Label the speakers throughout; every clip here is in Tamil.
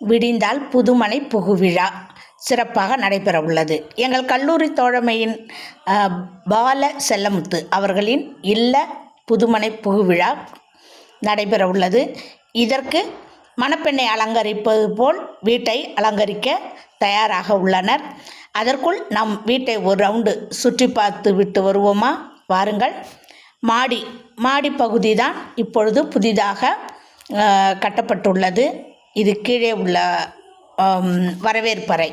Speaker 1: விடிந்தால் புதுமனை புகுவிழா சிறப்பாக நடைபெற உள்ளது எங்கள் கல்லூரி தோழமையின் பால செல்லமுத்து அவர்களின் இல்ல புதுமனை புகுவிழா நடைபெற உள்ளது இதற்கு மணப்பெண்ணை அலங்கரிப்பது போல் வீட்டை அலங்கரிக்க தயாராக உள்ளனர். அதற்குள் நம் வீட்டை ஒரு ரவுண்டு சுற்றி பார்த்து விட்டு வருவோமா? வாருங்கள். மாடி மாடி பகுதி தான் இப்பொழுது புதிதாக கட்டப்பட்டுள்ளது. இது கீழே உள்ள வரவேற்பறை.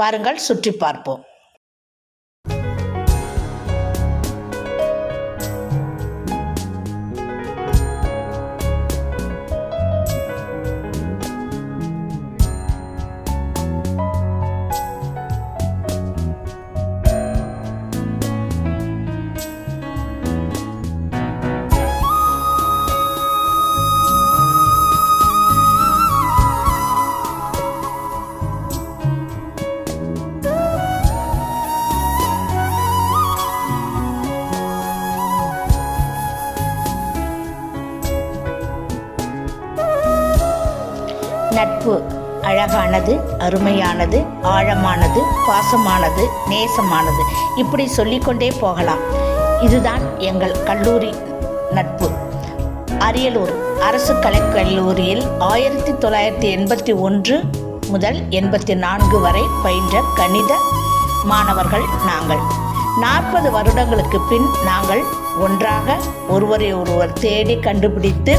Speaker 1: வாருங்கள் சுற்றி பார்ப்போம். நட்பு. அழகானது அருமையானது ஆழமானது பாசமானது நேசமானது. இப்படி சொல்லிக்கொண்டே போகலாம். இதுதான் எங்கள் கல்லூரி நட்பு. அரியலூர் அரசு கலைக்கல்லூரியில் ஆயிரத்தி தொள்ளாயிரத்தி எண்பத்தி ஒன்று முதல் எண்பத்தி நான்கு வரை பயின்ற கணித மாணவர்கள் நாங்கள். நாற்பது வருடங்களுக்கு பின் நாங்கள் ஒன்றாக ஒருவரை ஒருவர் தேடி கண்டுபிடித்து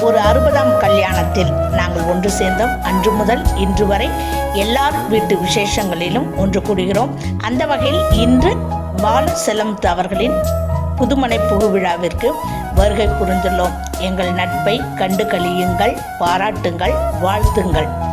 Speaker 1: ஒரு அறுபதாம் கல்யாணத்தில் நாங்கள் ஒன்று சேர்ந்தோம். அன்று முதல் இன்று வரை எல்லார் வீட்டு விசேஷங்களிலும் ஒன்று கூடுகிறோம். அந்த வகையில் இன்று பால அவர்களின் புதுமனை புகுவிழாவிற்கு வருகை புரிந்துள்ளோம். எங்கள் நட்பை கண்டு கழியுங்கள் பாராட்டுங்கள் வாழ்த்துங்கள்.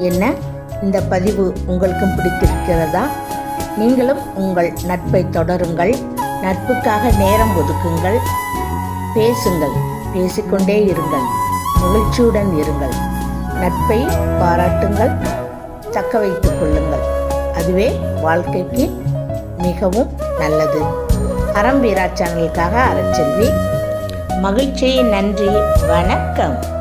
Speaker 1: என்ன? இந்த பதிவு உங்களுக்கும் பிடித்திருக்கிறதா? நீங்களும் உங்கள் நட்பை தொடருங்கள். நட்புக்காக நேரம் ஒதுக்குங்கள். பேசுங்கள். பேசிக்கொண்டே இருங்கள். மகிழ்ச்சியுடன் இருங்கள். நட்பை பாராட்டுங்கள். தக்க வைத்துக் கொள்ளுங்கள். அதுவே வாழ்க்கைக்கு மிகவும் நல்லது. அறம் வீரா சேனலுக்காக அறச்செல்வி. மகிழ்ச்சி நன்றி வணக்கம்.